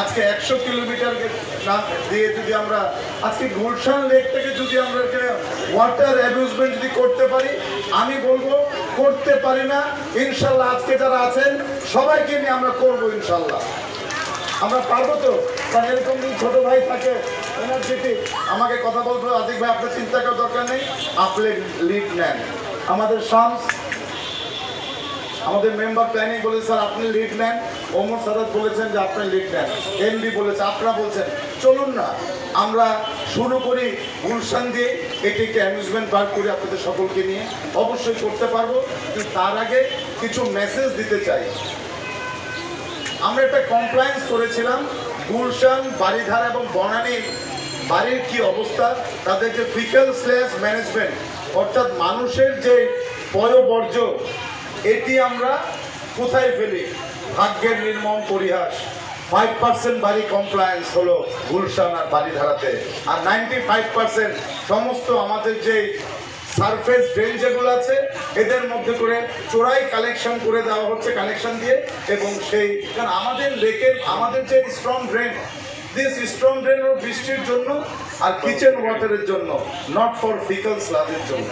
আজকে একশো কিলোমিটার দিয়ে যদি আমরা, আজকে গুলশান লেক থেকে যদি আমরা ওয়াটার অ্যাবিউজমেন্ট যদি করতে পারি, আমি বলব করতে পারি না, ইনশাল্লাহ আজকে যারা আছেন, সবাইকে নিয়ে আমরা করব ইনশাল্লাহ। আমরা পারব তো? কারণ এরকম যদি ছোট ভাই থাকে এনার্জেটিক আমাকে কথা বলব আদিক ভাই আপনার চিন্তা করার দরকার নেই, আপনি লিড নেন। আমাদের শামস আমাদের মেম্বার প্ল্যানিং বলে স্যার, আপনি লিড নেন। ওমর সাদাত বলেছেন যে, আপনি লিড নেন। এমডি বলেছে আপনারা বলছেন। চলুন না, আমরা শুরু করি গুলশান দিয়ে। এটি একটি অ্যামিউজমেন্ট পার্ক করি আপনাদের সকলকে নিয়ে। অবশ্যই করতে পারব, কিন্তু তার আগে কিছু মেসেজ দিতে চাই। আমরা একটা কমপ্লায়েন্স করেছিলাম। গুলশান বাড়িধারা এবং বনানী বাড়ির কি অবস্থা? তাদের যে ফিকেল স্ল্যাশ ম্যানেজমেন্ট অর্থাৎ মানুষের যে পয়বর্জ্য এটি আমরা কোথায় ফেলি? ভাগ্যের নির্মম পরিহাস। ফাইভ পার্সেন্ট বাড়ি কমপ্লায়েন্স হলো গুলশান আর বাড়িধারাতে আর নাইনটি ফাইভ পার্সেন্ট সমস্ত আমাদের যে সারফেস ড্রেন যেগুলো আছে, এদের মধ্যে করে চোরাই কালেকশন করে দেওয়া হচ্ছে কালেকশন দিয়ে এবং সেই কারণ আমাদের লেকের, আমাদের যে strong drain this strong drain হলো বৃষ্টির জন্য আর কিচেন ওয়াটারের জন্য নট ফর ফিকাল স্লাজের জন্য।